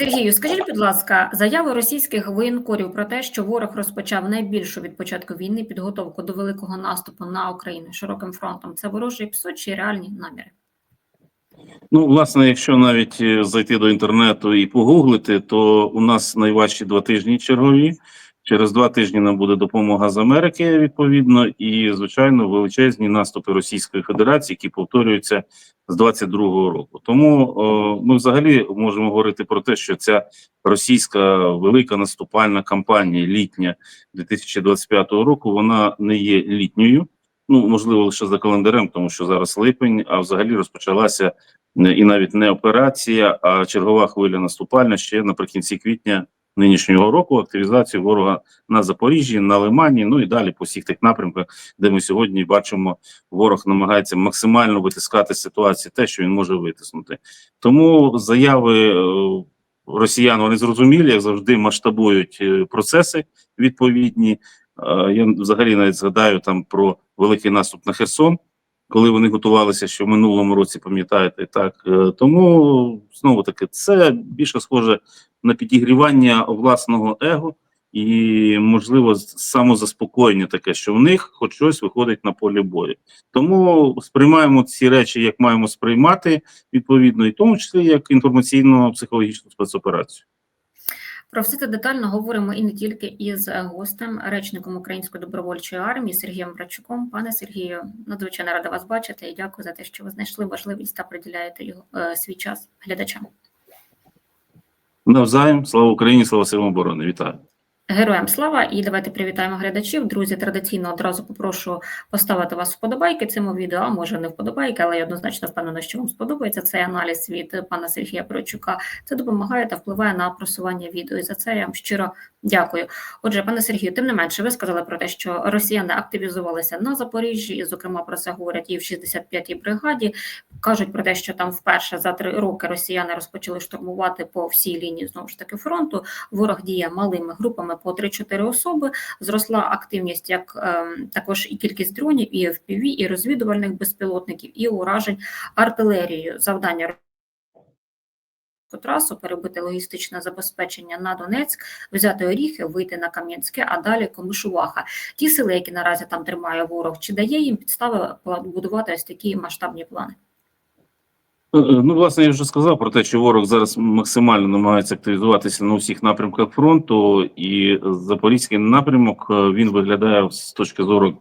Сергію, скажіть, будь ласка, заяви російських воєнкорів про те, що ворог розпочав найбільшу від початку війни підготовку до великого наступу на Україну широким фронтом, це ворожий псо чи реальні наміри? Ну, власне, якщо навіть е, зайти до інтернету і погуглити, то у нас найважчі два тижні чергові. Через два тижні нам буде допомога з Америки відповідно, і звичайно величезні наступи Російської Федерації, які повторюються з 22-го року. Тому о, ми взагалі можемо говорити про те, що ця російська велика наступальна кампанія літня 2025 року вона не є літньою. Ну можливо, лише за календарем, тому що зараз липень, а взагалі розпочалася і навіть не операція, а чергова хвиля наступальна ще наприкінці квітня нинішнього року. Активізацію ворога на Запоріжжі, на Лимані, ну і далі по всіх тих напрямках, де ми сьогодні бачимо, ворог намагається максимально витискати з ситуації, те, що він може витиснути. Тому заяви е, росіян вони зрозумілі, як завжди масштабують е, процеси відповідні. Е, Я взагалі навіть згадаю там про великий наступ на Херсон, коли вони готувалися ще в минулому році, пам'ятаєте, так Е, тому знову таки це більше схоже на підігрівання власного его і, можливо, самозаспокоєння таке, що в них хоч щось виходить на полі бою. Тому сприймаємо ці речі, як маємо сприймати відповідно, і в тому числі як інформаційно-психологічну спецоперацію. Про все це детально говоримо і не тільки із е, гостем, речником Української добровольчої армії Сергієм Брачуком. Пане Сергію, надзвичайно рада вас бачити і дякую за те, що ви знайшли важливість та приділяєте його е, свій час глядачам. Навзаєм, слава Україні, слава силам оборони. Вітаю. Героям слава і давайте привітаємо глядачів. Друзі, традиційно одразу попрошу поставити вас вподобайки цьому відео, а може не вподобайки, але я однозначно впевнена, що вам сподобається цей аналіз від пана Сергія Бродчука. Це допомагає та впливає на просування відео. І за це я вам щиро дякую. Отже, пане Сергію, тим не менше, ви сказали про те, що росіяни активізувалися на Запоріжжі, і, зокрема, про це говорять і в 65-й бригаді. Кажуть про те, що там вперше за три роки росіяни розпочали штурмувати по всій лінії знову ж таки фронту. Ворог діє малими групами по 3-4 особи. Зросла активність як ем, також і кількість дронів, і FPV, і розвідувальних безпілотників, і уражень артилерією. Завдання трасу перебити логістичне забезпечення на Донецьк, взяти Оріхи, вийти на Кам'янське, а далі Комишуваха. Ті сили, які наразі там тримає ворог, чи дає їм підстави будувати ось такі масштабні плани? Е, е, Ну, власне, я вже сказав про те, що ворог зараз максимально намагається активізуватися на усіх напрямках фронту, і запорізький напрямок е, він виглядає з точки зору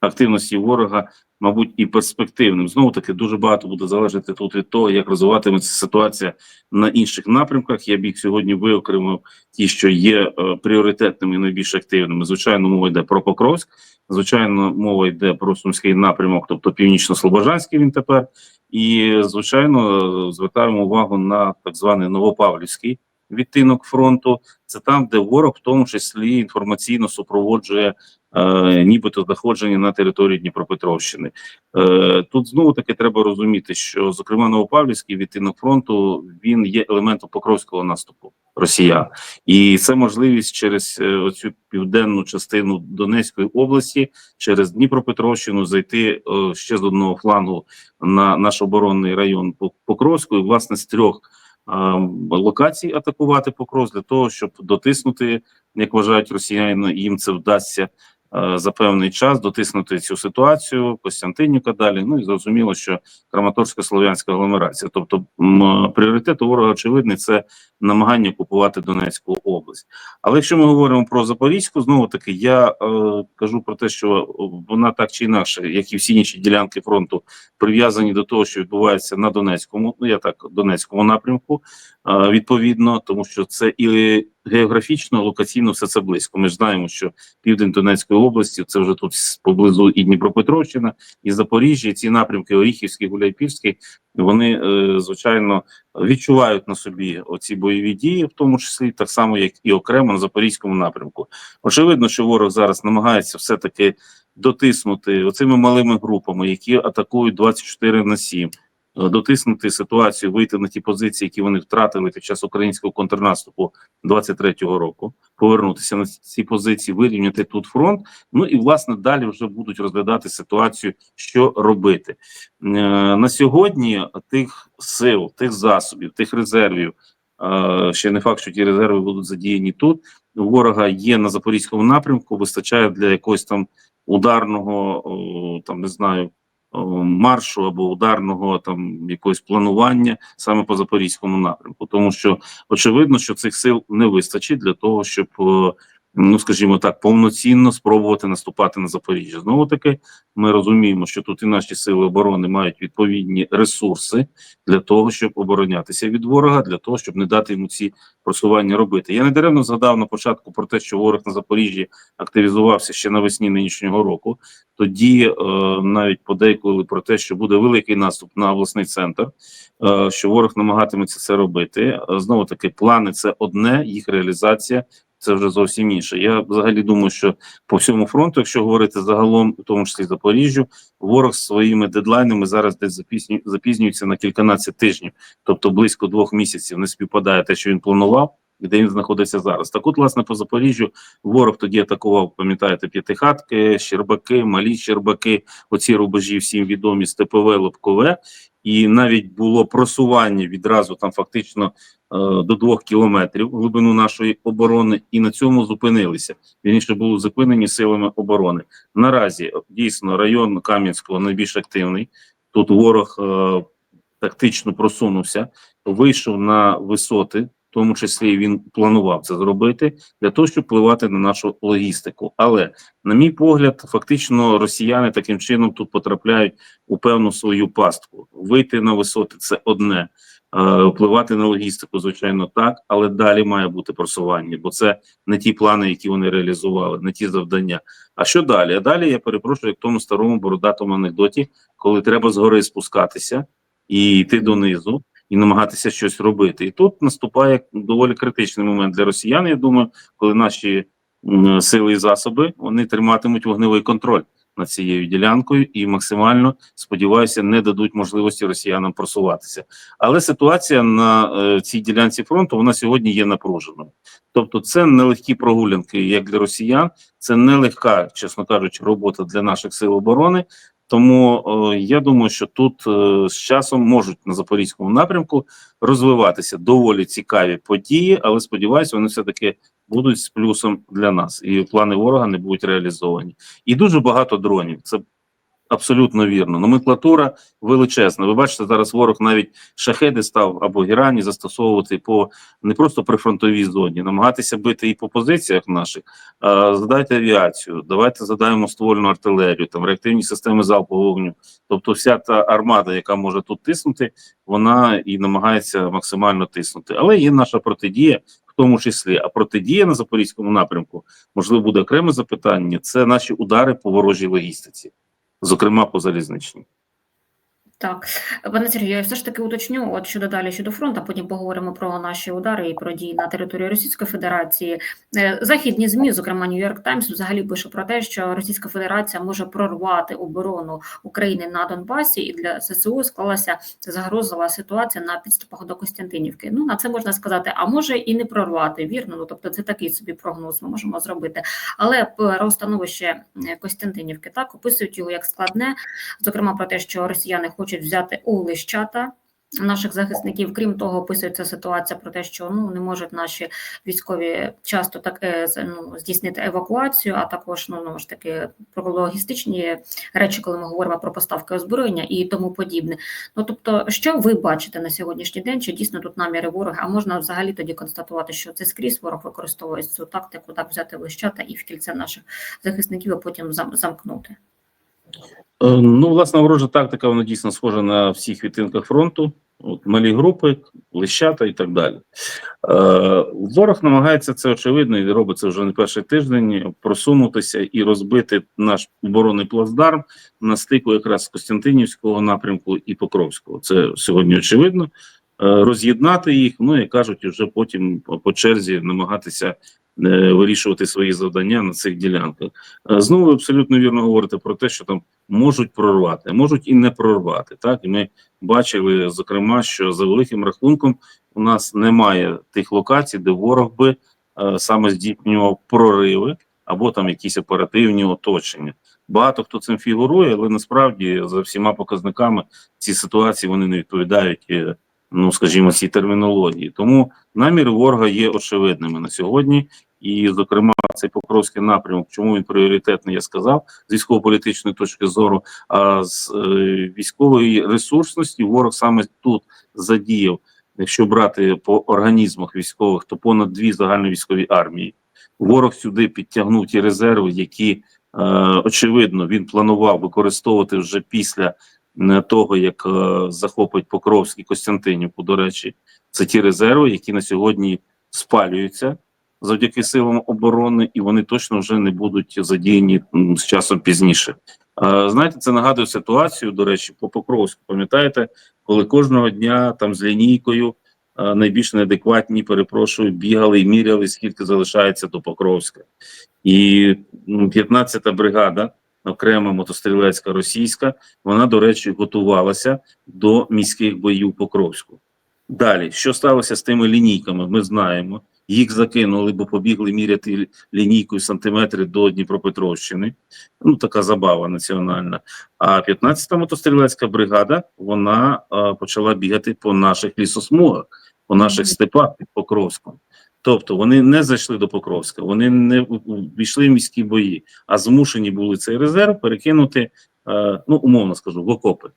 активності ворога, мабуть, і перспективним. Знову таки дуже багато буде залежати тут від того, як розвиватиметься ситуація на інших напрямках. Я б їх сьогодні виокремив ті, що є пріоритетними і найбільш активними. Звичайно, мова йде про Покровськ. Звичайно, мова йде про Сумський напрямок, тобто північно-слобожанський він тепер. І звичайно звертаємо увагу на так званий Новопавлівський відтинок фронту. Це там, де ворог в тому числі інформаційно супроводжує е, нібито знаходження на території Дніпропетровщини. Е, тут знову таки треба розуміти, що зокрема Новопавлівський відтинок фронту він є елементом покровського наступу Росіян, і це можливість через цю оцю південну частину Донецької області, через Дніпропетровщину зайти е, ще з одного флангу на наш оборонний район Пок- Покровську, і власне з трьох е, локацій атакувати Покрос для того, щоб дотиснути, як вважають росіяни, їм це вдасться. е, за певний час дотиснути цю ситуацію, Костянтинівка далі. Ну і зрозуміло, що Краматорська слов'янська агломерація. Тобто пріоритет ворога очевидний це намагання окупувати Донецьку область. Але якщо ми говоримо про Запорізьку, знову таки я е, кажу про те, що вона так чи інакше, як і всі інші ділянки фронту, прив'язані до того, що відбувається на Донецькому, ну я так Донецькому напрямку, е, відповідно, тому що це і географічно, локаційно все це близько. Ми ж знаємо, що південь Донецької області це вже тут поблизу і Дніпропетровщина, і Запоріжжя, і ці напрямки Оріхівський, Гуляйпільський, вони е, звичайно відчувають на собі оці бойові дії, в тому числі так само, як і окремо на запорізькому напрямку. Очевидно, що ворог зараз намагається все таки дотиснути оцими малими групами, які атакують 24 на 7, е, дотиснути ситуацію, вийти на ті позиції, які вони втратили під час українського контрнаступу 23-го року, повернутися на ці позиції, вирівняти тут фронт. Ну і власне далі вже будуть розглядати ситуацію, що робити Е, на сьогодні. Тих сил, тих засобів, тих резервів Е, Ще не факт, що ті резерви будуть задіяні тут. Ворога є на запорізькому напрямку, вистачає для якогось там ударного, там не знаю, маршу або ударного там якогось планування саме по запорізькому напрямку, тому що очевидно, що цих сил не вистачить для того, щоб е, ну скажімо так, повноцінно спробувати наступати на Запоріжжя. Знову таки, ми розуміємо, що тут і наші сили оборони мають відповідні ресурси для того, щоб оборонятися від ворога, для того, щоб не дати йому ці просування робити. Я не даремно згадав на початку про те, що ворог на Запоріжжі активізувався ще навесні нинішнього року. Тоді е, навіть подейкували про те, що буде великий наступ на обласний центр, е, що ворог намагатиметься це робити. Е, Знову таки, плани це одне, їх реалізація це вже зовсім інше. Я взагалі думаю, що по всьому фронту, якщо говорити загалом, у тому числі Запоріжжю, ворог своїми дедлайнами зараз десь запізню, запізнюється на кільканадцять тижнів, тобто близько двох місяців не співпадає те, що він планував. і Де він знаходиться зараз? Так, от, власне, по Запоріжжю ворог тоді атакував, пам'ятаєте, п'ятихатки, Щербаки, малі Щербаки, оці рубежі всім відомі, Степове, Лобкове, і навіть було просування відразу там фактично е, до двох кілометрів глибину нашої оборони, і на цьому зупинилися. Вірніше були зупинені силами оборони. Наразі е, дійсно район Кам'янського найбільш активний. Тут ворог е, тактично просунувся, вийшов на висоти, тому числі він планував це зробити для того, щоб впливати на нашу логістику. Але, на мій погляд, фактично росіяни таким чином тут потрапляють у певну свою пастку. Вийти на висоти це одне. Е, Впливати на логістику, звичайно, так, але далі має бути просування, бо це не ті плани, які вони реалізували, не ті завдання. А що далі? А далі я перепрошую, як тому старому бородатому анекдоті, коли треба згори спускатися і йти донизу, і намагатися щось робити. І тут наступає доволі критичний момент для росіян. Я думаю, коли наші сили і засоби вони триматимуть вогневий контроль над цією ділянкою і максимально сподіваюся, не дадуть можливості росіянам просуватися. Але ситуація на е, цій ділянці фронту вона сьогодні є напруженою. Тобто, це нелегкі прогулянки як для росіян, це нелегка, чесно кажучи, робота для наших сил оборони. Тому е, я думаю, що тут е, з часом можуть на запорізькому напрямку розвиватися доволі цікаві події, але сподіваюся, вони все таки будуть з плюсом для нас, і плани ворога не будуть реалізовані. І дуже багато дронів. Це абсолютно вірно. Номенклатура величезна. Ви бачите, зараз ворог навіть шахеди став або гірані застосовувати по не просто прифронтовій зоні, намагатися бити і по позиціях наших. А, задайте авіацію, давайте задаємо ствольну артилерію, там реактивні системи залпового вогню. Тобто, вся та армада, яка може тут тиснути, вона і намагається максимально тиснути. Але є наша протидія. В тому числі, а протидія на запорізькому напрямку, можливо, буде окреме запитання. Це наші удари по ворожій логістиці, зокрема по залізничній. Так, пане Сергію, я все ж таки уточню, от щодо далі щодо фронту, потім поговоримо про наші удари і про дії на території Російської Федерації. Е, Західні змі, зокрема Нью-Йорк Таймс, взагалі пише про те, що Російська Федерація може прорвати оборону України на Донбасі, і для ССУ склалася загрозова ситуація на підступах до Костянтинівки. Ну на це можна сказати, а може і не прорвати. Вірно, ну тобто це такий собі прогноз. Ми можемо зробити. Але про становище Костянтинівки так описують його як складне, зокрема про те, що росіяни хочуть взяти у лищата наших захисників. Крім того, описується ситуація про те, що ну не можуть наші військові часто так е, ну, здійснити евакуацію, а також ну знову ж таки про логістичні речі, коли ми говоримо про поставки озброєння і тому подібне. Ну тобто, що ви бачите на сьогоднішній день? Чи дійсно тут наміри ворога? А можна взагалі тоді констатувати, що це скрізь ворог використовує цю тактику, так взяти лищата і в кільце наших захисників, а потім замкнути. Е, Ну, власна ворожа тактика, вона дійсно схожа на всіх відтинках фронту. От малі групи, лищата і так далі. Е, ворог намагається це очевидно і робить це вже не перший тиждень. Просунутися і розбити наш оборонний плацдарм на стику якраз Костянтинівського напрямку і Покровського. Це сьогодні очевидно. Е, роз'єднати їх, ну і кажуть, вже потім по черзі намагатися вирішувати свої завдання на цих ділянках. Е, Знову абсолютно вірно говорите про те, що там можуть прорвати, можуть і не прорвати. Так і ми бачили, зокрема, що за великим рахунком у нас немає тих локацій, де ворог би е, саме здійснював прориви або там якісь оперативні оточення. Багато хто цим фігурує, але насправді за всіма показниками ці ситуації вони не відповідають е, ну скажімо, цій термінології. Тому наміри ворога є очевидними на сьогодні. І, зокрема, цей Покровський напрямок, чому він пріоритетний, я сказав, з військово-політичної точки зору, а з е, військової ресурсності ворог саме тут задіяв, якщо брати по організмах військових, то понад дві загальновійськові армії. Ворог сюди підтягнув ті резерви, які е, очевидно він планував використовувати вже після того, як е, захопить Покровський Костянтинівку. До речі, це ті резерви, які на сьогодні спалюються завдяки силам оборони, і вони точно вже не будуть задіяні з часом пізніше. Е, знаєте, це нагадує ситуацію, до речі, по Покровську. Пам'ятаєте, коли кожного дня там з лінійкою е, найбільш неадекватні, перепрошую, бігали і міряли, скільки залишається до Покровська. І ну, 15-та бригада, окрема мотострілецька російська, вона, до речі, готувалася до міських боїв Покровську. Далі, що сталося з тими лінійками, ми знаємо. Їх закинули, бо побігли міряти лінійкою сантиметри до Дніпропетровщини. Ну, така забава національна. А 15-та мотострілецька бригада вона е, почала бігати по наших лісосмугах, по наших степах під Покровськом. Тобто вони не зайшли до Покровська, вони не війшли в міські бої, а змушені були цей резерв перекинути, е, ну умовно скажу, в окопи.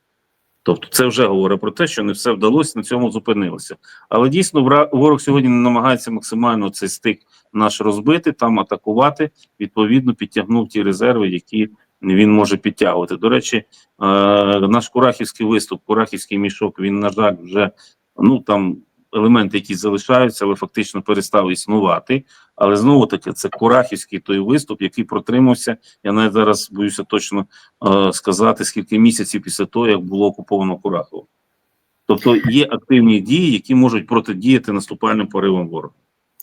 Тобто, це вже говорить про те, що не все вдалося, на цьому зупинилося. Але дійсно ворог сьогодні намагається максимально цей стик наш розбити, там атакувати. Відповідно, підтягнув ті резерви, які він може підтягувати. До речі, е, наш Курахівський виступ, Курахівський мішок, він, на жаль, вже ну там елементи, які залишаються, але фактично перестали існувати. Але знову таки, це Курахівський той виступ, який протримався. Я навіть зараз боюся точно е, сказати, скільки місяців після того, як було окуповано Курахово. Тобто є активні дії, які можуть протидіяти наступальним поривам ворога.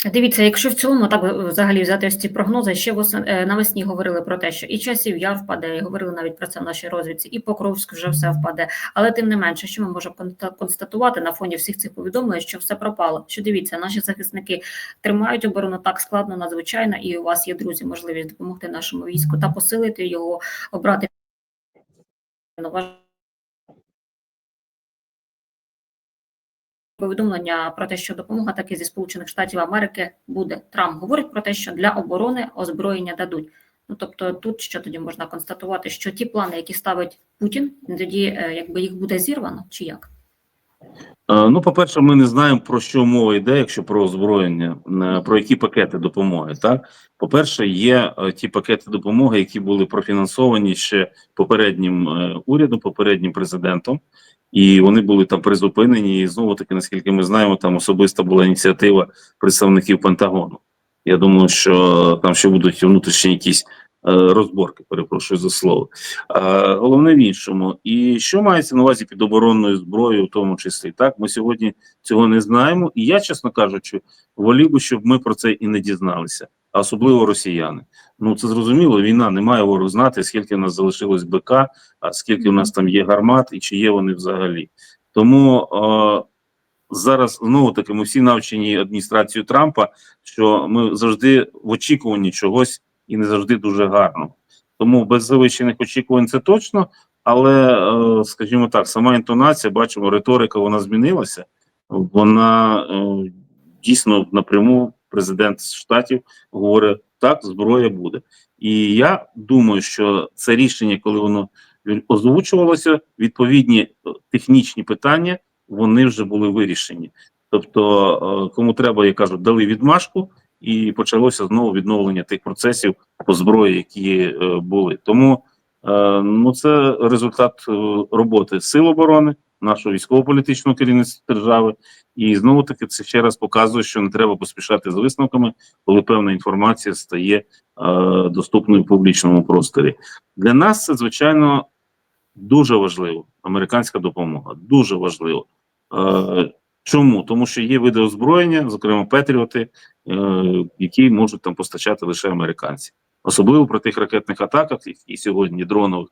Дивіться, якщо в цілому так взагалі взяти ось ці прогнози, ще е, навесні говорили про те, що і часів яр впаде, і говорили навіть про це в нашій розвідці, і Покровськ вже все впаде. Але тим не менше, що ми можемо конста- констатувати на фоні всіх цих повідомлень, що все пропало. Що дивіться, наші захисники тримають оборону так складно, надзвичайно, і у вас є друзі, можливість допомогти нашому війську та посилити його, обрати повідомлення про те, що допомога таки зі Сполучених Штатів Америки буде. Трамп говорить про те, що для оборони озброєння дадуть. Ну тобто, тут що тоді можна констатувати, що ті плани, які ставить Путін, тоді е, якби їх буде зірвано, чи як? Е, Ну, по-перше, ми не знаємо про що мова йде, якщо про озброєння, е, про які пакети допомоги. Так, по-перше, є ті пакети допомоги, які були профінансовані ще попереднім урядом, попереднім президентом, і вони були там призупинені. І знову таки, наскільки ми знаємо, там особиста була ініціатива представників Пентагону. Я думаю, що там ще будуть внутрішні якісь е, розборки, перепрошую за слово. А, головне в іншому. І що мається на увазі під оборонною зброєю, в тому числі? Так, ми сьогодні цього не знаємо. І я, чесно кажучи, волів би, щоб ми про це і не дізналися, а особливо росіяни. Ну це зрозуміло. Війна не має ворог знати, скільки в нас залишилось БК, а скільки в нас там є гармат, і чи є вони взагалі. Тому е, зараз знову таки ми всі навчені адміністрацією Трампа, що ми завжди в очікуванні чогось і не завжди дуже гарно. Тому без завищених очікувань це точно. Але, е, скажімо так, сама інтонація, бачимо, риторика вона змінилася. Вона е, дійсно напряму президент штатів говорить: так, зброя буде. І я думаю, що це рішення, коли воно озвучувалося, відповідні е, технічні питання вони вже були вирішені. Тобто, е, кому треба, я кажу, дали відмашку, і почалося знову відновлення тих процесів по зброї, які е, були. Тому ну це результат роботи сил оборони, нашого військово-політичного керівництва держави. І знову таки це ще раз показує, що не треба поспішати з висновками, коли певна інформація стає е, доступною в публічному просторі. Для нас це звичайно дуже важливо. Американська допомога дуже важливо. Е, Чому? Тому що є види озброєння, зокрема Петріоти, е, які можуть там постачати лише американці, особливо при тих ракетних атаках, які сьогодні дронових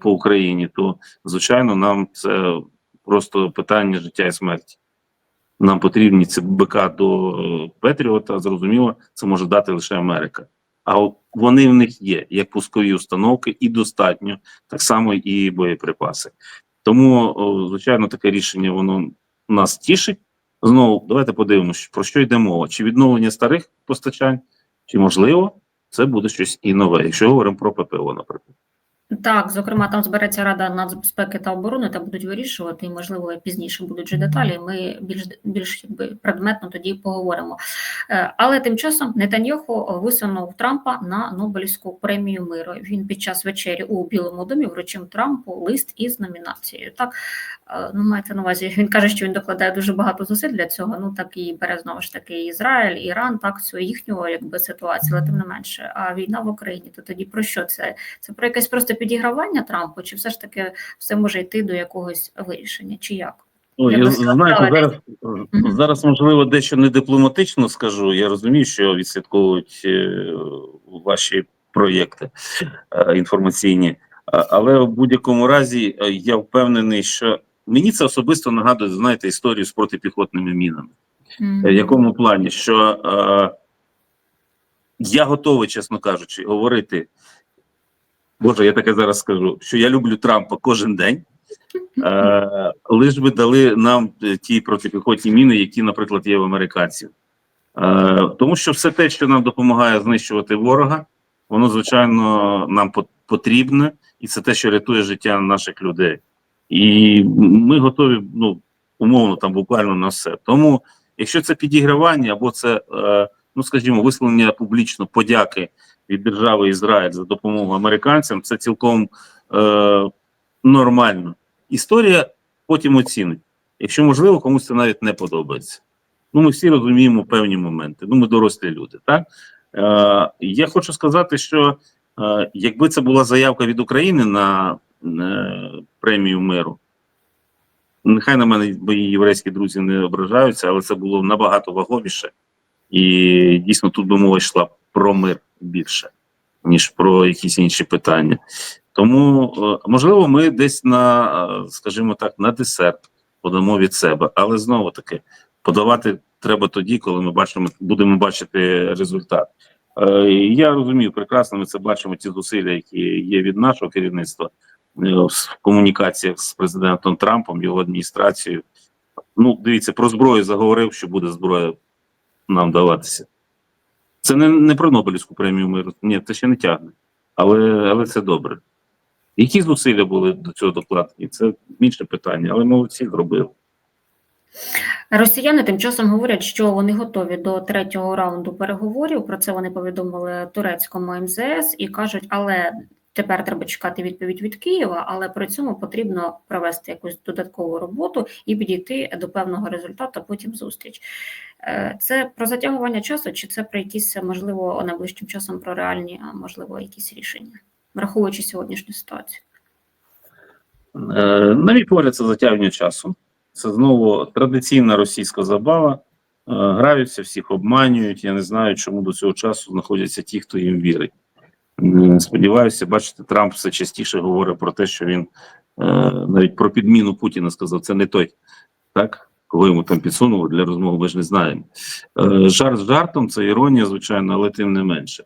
по Україні, то звичайно нам це просто питання життя і смерті. Нам потрібні ці БК до е, Петріота. Зрозуміло, це може дати лише Америка. А вони в них є як пускові установки, і достатньо так само і боєприпаси. Тому, звичайно, таке рішення воно нас тішить. Знову давайте подивимося, про що йде мова: чи відновлення старих постачань, чи можливо це буде щось і нове, якщо говоримо про ППО, наприклад. Так, зокрема, там збереться Рада нацбезпеки та оборони та будуть вирішувати, і можливо пізніше будуть вже деталі. Ми більш більш якби предметно тоді поговоримо. Е, Але тим часом Нетаньяху висунув Трампа на Нобелівську премію миру. Він під час вечері у Білому домі вручив Трампу лист із номінацією. Так е, ну мається на увазі. Він каже, що він докладає дуже багато зусиль для цього. Ну так і бере знову ж таки Ізраїль, Іран, так цю їхню якби ситуацію, але тим не менше. А війна в Україні, то тоді про що це? Це про якесь просто підігравання Трампу, чи все ж таки все може йти до якогось вирішення, чи як? Ну, Я я знаєте, зараз, Мгм. зараз можливо дещо не дипломатично скажу. Я розумію, що відслідковують е, ваші проєкти е, інформаційні, але в будь-якому разі е, я впевнений, що мені це особисто нагадує, знаєте, історію з протипіхотними мінами. В якому плані? Що е, я готовий, чесно кажучи, говорити. Боже, я таке зараз скажу, що я люблю Трампа кожен день. Е, лиш би дали нам е, ті протипіхотні міни, які, наприклад, є в американців. Е, тому що все те, що нам допомагає знищувати ворога, воно, звичайно, нам потрібне, і це те, що рятує життя наших людей. І ми готові, ну, умовно, там буквально на все. Тому, якщо це підігравання або це, е, ну скажімо, висловлення публічно подяки від держави Ізраїль за допомогу американцям, це цілком е, нормально. Історія потім оцінить. Якщо можливо, комусь це навіть не подобається. Ну, ми всі розуміємо певні моменти. Ну, ми дорослі люди. Так е, я хочу сказати, що е, якби це була заявка від України на е, премію миру, нехай на мене мої єврейські друзі не ображаються, але це було набагато вагоміше. І дійсно тут би мова йшла про мир більше, ніж про якісь інші питання. Тому, е, можливо, ми десь на, е, скажімо так, на десерт подамо від себе, але знову таки подавати треба тоді, коли ми бачимо, будемо бачити результат. Е, Я розумію прекрасно, ми це бачимо ті зусилля, які є від нашого керівництва в комунікаціях з президентом Трампом, його адміністрацією. Ну, дивіться, про зброю заговорив, що буде зброя нам даватися. Це не, не про Нобелівську премію миру. Ні, це ще не тягне. Але, але це добре. Які зусилля були до цього докладені? Це інше питання, але молодці зробили. Росіяни тим часом говорять, що вони готові до третього раунду переговорів. Про це вони повідомили турецькому МЗС і кажуть, але тепер треба чекати відповідь від Києва, але при цьому потрібно провести якусь додаткову роботу і підійти до певного результату. Потім зустріч. Е, Це про затягування часу, чи це про якісь можливо найближчим часом про реальні, а можливо, якісь рішення, враховуючи сьогоднішню ситуацію. Е, на мій погляд, це затягування часу. Це знову традиційна російська забава. Е, граються, всіх обманюють. Я не знаю, чому до цього часу знаходяться ті, хто їм вірить. Сподіваюся, бачите, Трамп все частіше говорить про те, що він е, навіть про підміну Путіна сказав, це не той, так? Кого йому там підсунули для розмови, ми ж не знаємо. Е, жарт з жартом, це іронія, звичайно, але тим не менше.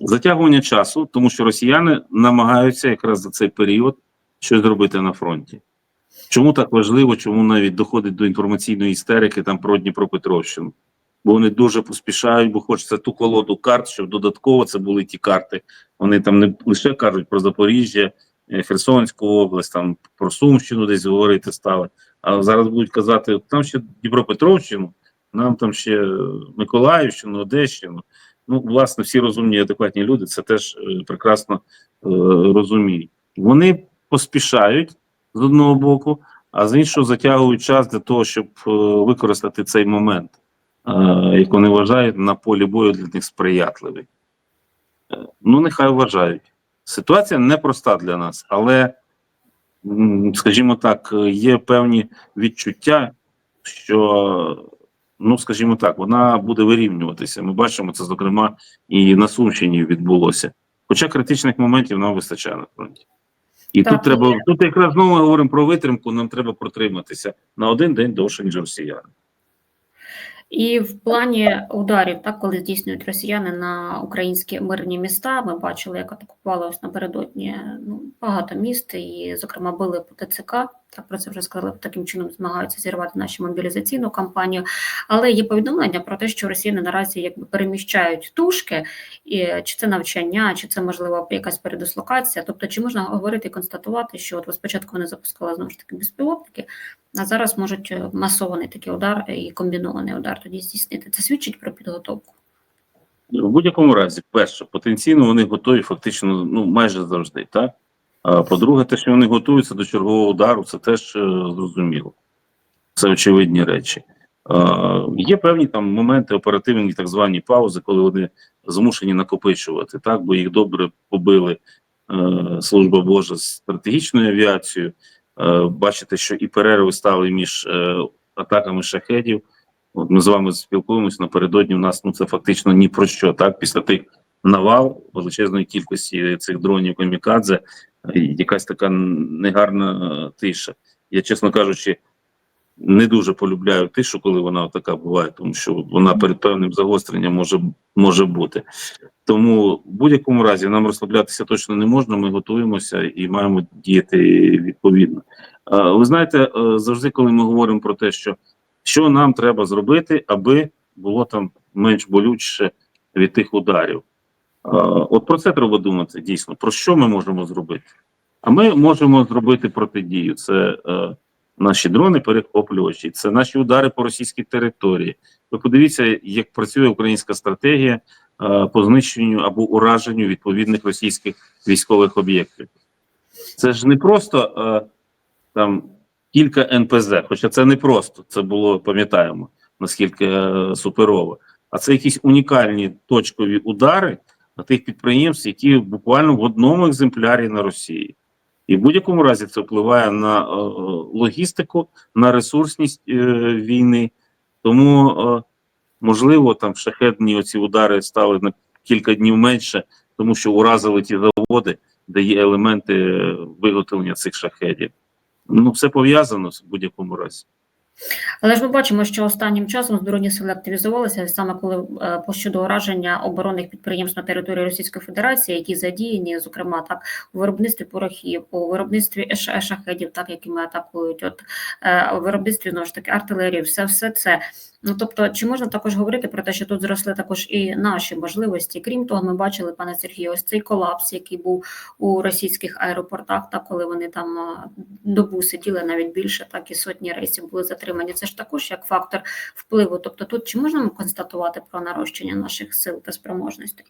Затягування часу, тому що росіяни намагаються якраз за цей період щось зробити на фронті. Чому так важливо, чому навіть доходить до інформаційної істерики там про Дніпропетровщину? Бо вони дуже поспішають, бо хочеться ту колоду карт, щоб додатково це були ті карти. Вони там не лише кажуть про Запоріжжя, е, Херсонську область, там про Сумщину десь говорити стали. А зараз будуть казати, там ще Дніпропетровщину, нам там ще Миколаївщину, Одещину. Ну, власне, всі розумні, адекватні люди це теж е, прекрасно е, розуміють. Вони поспішають з одного боку, а з іншого затягують час для того, щоб е, використати цей момент, як вони вважають, на полі бою для них сприятливий. Е, ну, нехай вважають. Ситуація непроста для нас, але, скажімо так, е, є певні відчуття, що, ну, скажімо так, вона буде вирівнюватися. Ми бачимо це, зокрема, і на Сумщині відбулося. Хоча критичних моментів нам вистачає на фронті. І Так, тут треба, тут якраз знову ми говоримо про витримку, нам треба протриматися на один день довше, ніж росіяни. І в плані ударів, так коли здійснюють росіяни на українські мирні міста, ми бачили, як атакували ось напередодні ну, багато міст, і, зокрема, били по ТЦК Так, про це вже сказали, таким чином змагаються зірвати нашу мобілізаційну кампанію. Але є повідомлення про те, що росіяни наразі якби переміщають тушки, і чи це навчання, чи це можливо якась передислокація. Тобто, чи можна говорити і констатувати, що от спочатку вони запускали знову ж таки безпілотники, а зараз можуть е, масований такий удар і комбінований удар тоді здійснити. Це свідчить про підготовку. В будь-якому разі, перше, потенційно вони готові фактично ну майже завжди, так? По-друге, те, що вони готуються до чергового удару, це теж е, зрозуміло. Це очевидні речі. Є певні там моменти оперативні, так звані паузи, коли вони змушені накопичувати, так, бо їх добре побили е, служба Божа з стратегічною авіацією. Е, бачите, що і перерви стали між атаками шахедів. От ми з вами спілкуємось напередодні. У нас ну це фактично ні про що. Так, після тих навал величезної кількості цих дронів камікадзе, якась така негарна тиша. Я, чесно кажучи, не дуже полюбляю тишу, коли вона така буває, тому що вона перед певним загостренням може, може бути. Тому в будь-якому разі нам розслаблятися точно не можна. Ми готуємося і маємо діяти відповідно. Ви знаєте, е, завжди, коли ми говоримо про те, що що нам треба зробити, аби було там менш болюче від тих ударів. От про це треба думати дійсно. Про що ми можемо зробити? А ми можемо зробити протидію. Це е, наші дрони перехоплювачі, це наші удари по російській території. Ви подивіться, як працює українська стратегія е, по знищенню або ураженню відповідних російських військових об'єктів. Це ж не просто е, там кілька НПЗ, хоча це не просто, це було, пам'ятаємо, наскільки е, суперово. А це якісь унікальні точкові удари тих підприємств, які буквально в одному екземплярі на Росії. І в будь-якому разі це впливає на е, логістику, на ресурсність е, війни. Тому, е, можливо, там шахетні оці удари стали на кілька днів менше, тому що уразили ті заводи, де є елементи е, виготовлення цих шахедів. Ну, все пов'язано в будь-якому разі. Але ж ми бачимо, що останнім часом збройні сили активізувалися саме коли е, по щодо ураження оборонних підприємств на території Російської Федерації, які задіяні, зокрема, так у виробництві порохів, у виробництві шахедів, так якими атакують, от е, у виробництві знову ж таки артилерії, все, все це. Ну тобто, чи можна також говорити про те, що тут зросли також і наші можливості? Крім того, ми бачили, пане Сергію, ось цей колапс, який був у російських аеропортах, так коли вони там добу сиділи навіть більше, так і сотні рейсів були затримані. Це ж також як фактор впливу. Тобто, тут чи можна констатувати про нарощення наших сил та спроможностей?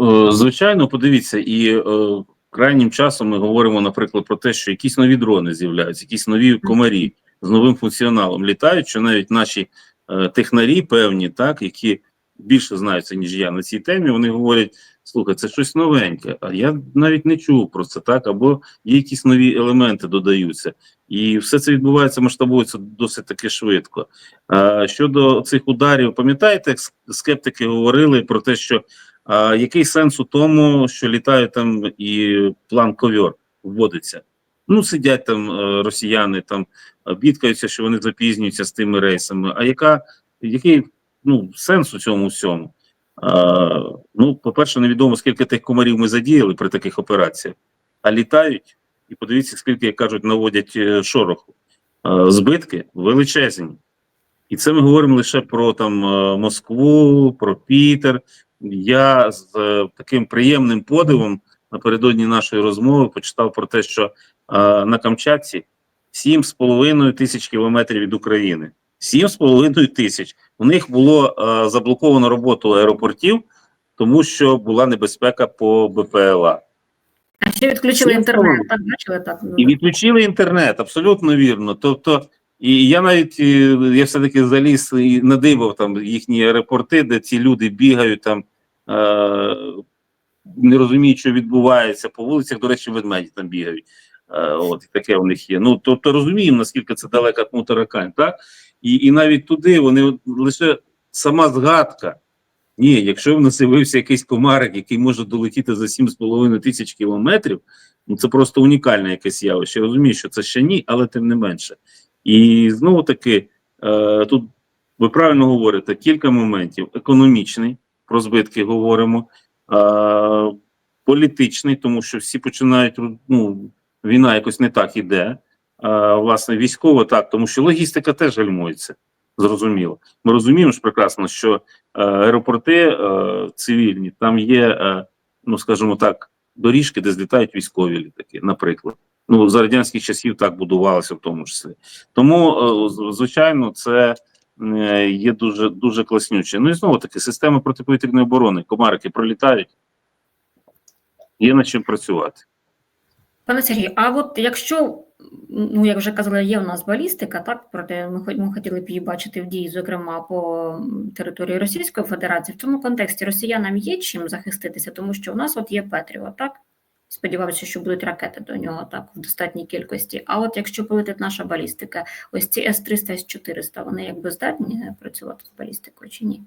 Е, Звичайно, подивіться, і е, крайнім часом ми говоримо, наприклад, про те, що якісь нові дрони з'являються, якісь нові комарі з новим функціоналом літають, що навіть наші е, технарі певні, так, які більше знаються, ніж я на цій темі, вони говорять: слухай, це щось новеньке, а я навіть не чув про це, так, або є якісь нові елементи додаються. І все це відбувається, масштабується досить таки швидко. А щодо цих ударів, пам'ятаєте, як скептики говорили про те, що а який сенс у тому, що літає там і план ковьор вводиться? Ну, сидять там е, росіяни, там бідкаються, що вони запізнюються з тими рейсами. А яка, який ну, сенс у цьому всьому? Ну, по-перше, невідомо, скільки тих комарів ми задіяли при таких операціях, а літають, і подивіться, скільки, як кажуть, наводять е, шороху. Збитки величезні. І це ми говоримо лише про там е, Москву, про Пітер. Я з е, таким приємним подивом напередодні нашої розмови почитав про те, що на Камчатці 7,5 тисяч кілометрів від України. 7,5 тисяч. У них було е, заблоковано роботу аеропортів, тому що була небезпека по БПЛА. А ще відключили інтернет, так бачили так. І відключили інтернет, абсолютно вірно. Тобто, і я навіть е, я все-таки заліз і надибав там їхні аеропорти, де ці люди бігають там, е, не розуміють, що відбувається по вулицях. До речі, ведмеді там бігають. Е, от і таке у них є. Ну тобто розуміємо, наскільки це далека тому таракань, так? І, і навіть туди вони лише сама згадка. Ні, якщо в нас з'явився якийсь комарик, який може долетіти за 7,5 тисяч кілометрів, ну це просто унікальне якесь явище. Я розумію, що це ще ні, але тим не менше. І знову таки, е, тут ви правильно говорите, кілька моментів: економічний, про збитки говоримо, е, політичний, тому що всі починають ну, війна якось не так іде. Власне військово, так, тому що логістика теж гальмується. Зрозуміло. Ми розуміємо ж прекрасно, що е, аеропорти е, цивільні, там є, е, ну скажімо так, доріжки, де злітають військові літаки, наприклад. Ну, за радянських часів так будувалося в тому числі. Тому, е, звичайно, це е, є дуже дуже класнюче. Ну і знову таки, система протиповітряної оборони, комарики пролітають, є над чим працювати. Пане Сергію, а от якщо, ну як вже казали, є у нас балістика, так проте ми, ми хотіли б її бачити в дії, зокрема по території Російської Федерації. В цьому контексті росіянам є чим захиститися, тому що у нас от є Петріо, так? Сподіваюся, що будуть ракети до нього так в достатній кількості. А от якщо полетить наша балістика, ось ці С-300, С-400, вони якби здатні працювати з балістикою чи ні?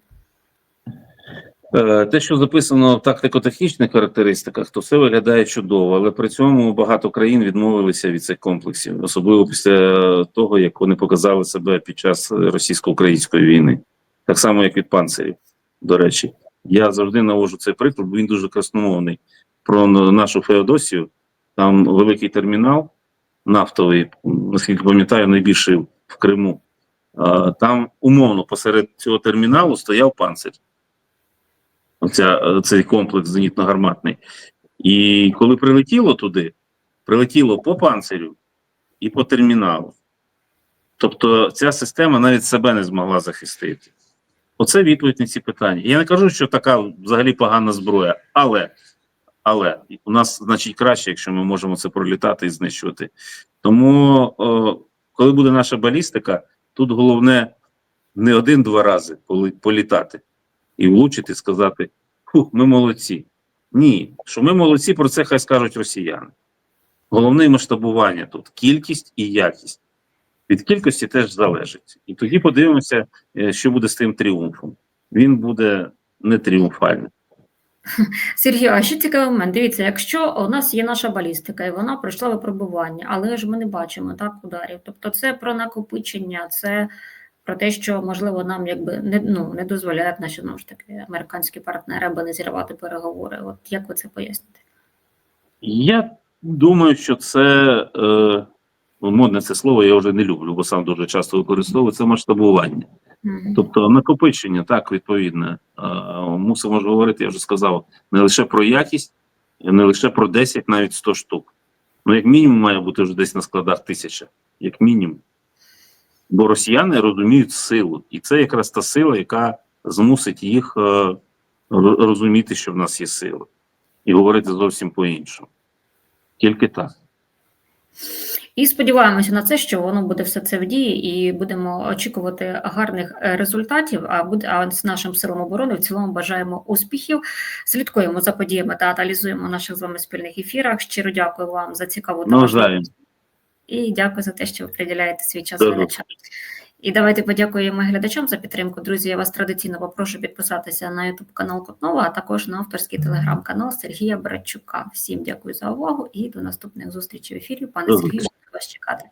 Е, Те, що записано в тактико-технічних характеристиках, то все виглядає чудово, але при цьому багато країн відмовилися від цих комплексів, особливо після того, як вони показали себе під час російсько-української війни, так само як від панцирів. До речі, я завжди навожу цей приклад, бо він дуже красномовний. Про нашу Феодосію. Там великий термінал нафтовий, наскільки пам'ятаю, найбільший в Криму. Е, Там умовно посеред цього терміналу стояв панцир. Оця, цей комплекс зенітно-гарматний. І коли прилетіло туди, прилетіло по панцирю і по терміналу. Тобто ця система навіть себе не змогла захистити. Оце відповідь на ці питання. Я не кажу, що така взагалі погана зброя, але, але у нас значить краще, якщо ми можемо це пролітати і знищувати. Тому, о, коли буде наша балістика, тут головне не один-два рази політати і влучити, сказати: Фух, ми молодці. Ні, що ми молодці, про це хай скажуть росіяни. Головне масштабування тут кількість і якість. Від кількості теж залежить. І тоді подивимося, е, що буде з тим тріумфом. Він буде не тріумфальним. Сергію, а ще цікавий момент. Дивіться, якщо у нас є наша балістика, і вона пройшла випробування, але ж ми не бачимо так ударів. Тобто, це про накопичення, це про те, що можливо нам якби не ну не дозволяють наші знову ж таки американські партнери, аби не зірвати переговори. От як ви це поясните? Я думаю, що це е, модне це слово, я вже не люблю, бо сам дуже часто використовую це масштабування. Тобто накопичення, так, відповідно. Е, мусимо ж говорити, я вже сказав, не лише про якість, не лише про 10, навіть 100 штук. Ну, як мінімум, має бути вже десь на складах тисяча, як мінімум. Бо росіяни розуміють силу, і це якраз та сила, яка змусить їх е, розуміти, що в нас є сила, і говорити зовсім по-іншому. Тільки так. І сподіваємося на це, що воно буде все це в дії, і будемо очікувати гарних е, результатів. А буде а з нашим силам оборони в цілому бажаємо успіхів. Слідкуємо за подіями та аналізуємо наших з вами спільних ефірах. Щиро дякую вам за цікаву та. І дякую за те, що ви приділяєте свій час глядачам. І давайте подякуємо глядачам за підтримку. Друзі, я вас традиційно попрошу підписатися на YouTube канал Котнова, а також на авторський телеграм-канал Сергія Братчука. Всім дякую за увагу і до наступних зустрічей в ефірі. Пане Сергію, вас чекати.